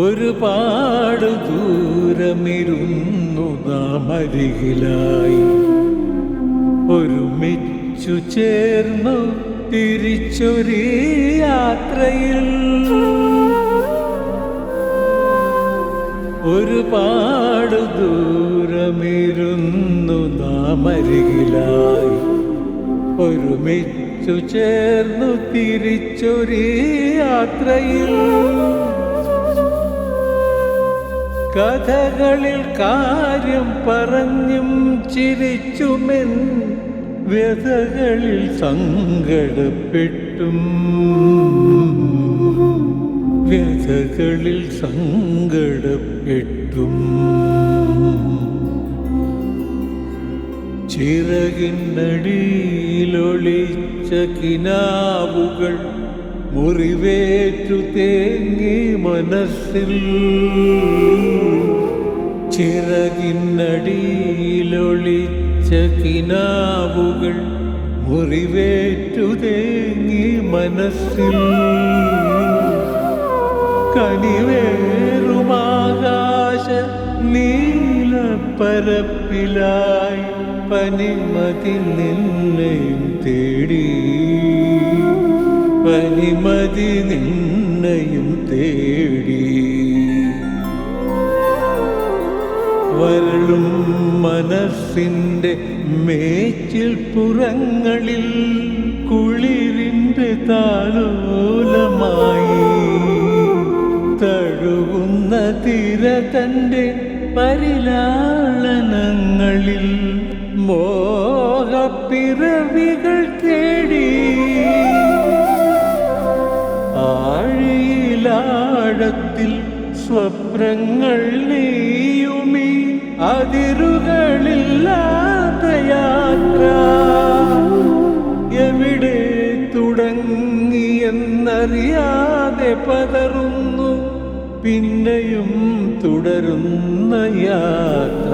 ഒരുപാട് ദൂരമിരുന്നു നാം അരികിലായി ഒരുമിച്ചു ചേർന്നു തിരിച്ചൊരു യാത്രയിൽ. ഒരുപാട് ദൂരമിരുന്നു നാം അരികിലായി ഒരുമിച്ചു ചേർന്നു തിരിച്ചൊരു യാത്രയിൽ. കഥകളിൽ കാര്യം പറഞ്ഞും ചിരിച്ചുമെൻ വ്യഥകളിൽ സങ്കടപ്പെട്ടും. വ്യഥകളിൽ സങ്കടപ്പെട്ടും. ചിറകിനടിയിലൊളിച്ച കിനാവുകൾ മുറിവേറ്റു തേങ്ങി മനസ്സിൽ ചിറകിന്നടിയിലൊളിച്ച കിനാവുകൾ മുറിവേറ്റു തേങ്ങി മനസ്സിൽ കനിവേറുമാകാശ നീലപ്പരപ്പിലായി പനിമതി നിന്നെയും തേടി പനിമതി നിന്നയും തേടി. വരളും മനസ്സിന്റെ മേച്ചിൽ പുറങ്ങളിൽ കുളിരിന്റെ താലോലമായി. തഴുകുന്ന തിര തന്റെ പരിലാളനങ്ങളിൽ മോഹപ്പിറവികൾ ആഴിയിലാഴത്തിൽ സ്വപ്നങ്ങൾ നീയുമീ അതിരുകളില്ലാത്ത യാത്ര എവിടെ തുടങ്ങിയെന്നറിയാതെ പതറുന്നു പിന്നെയും തുടരുന്ന യാത്ര.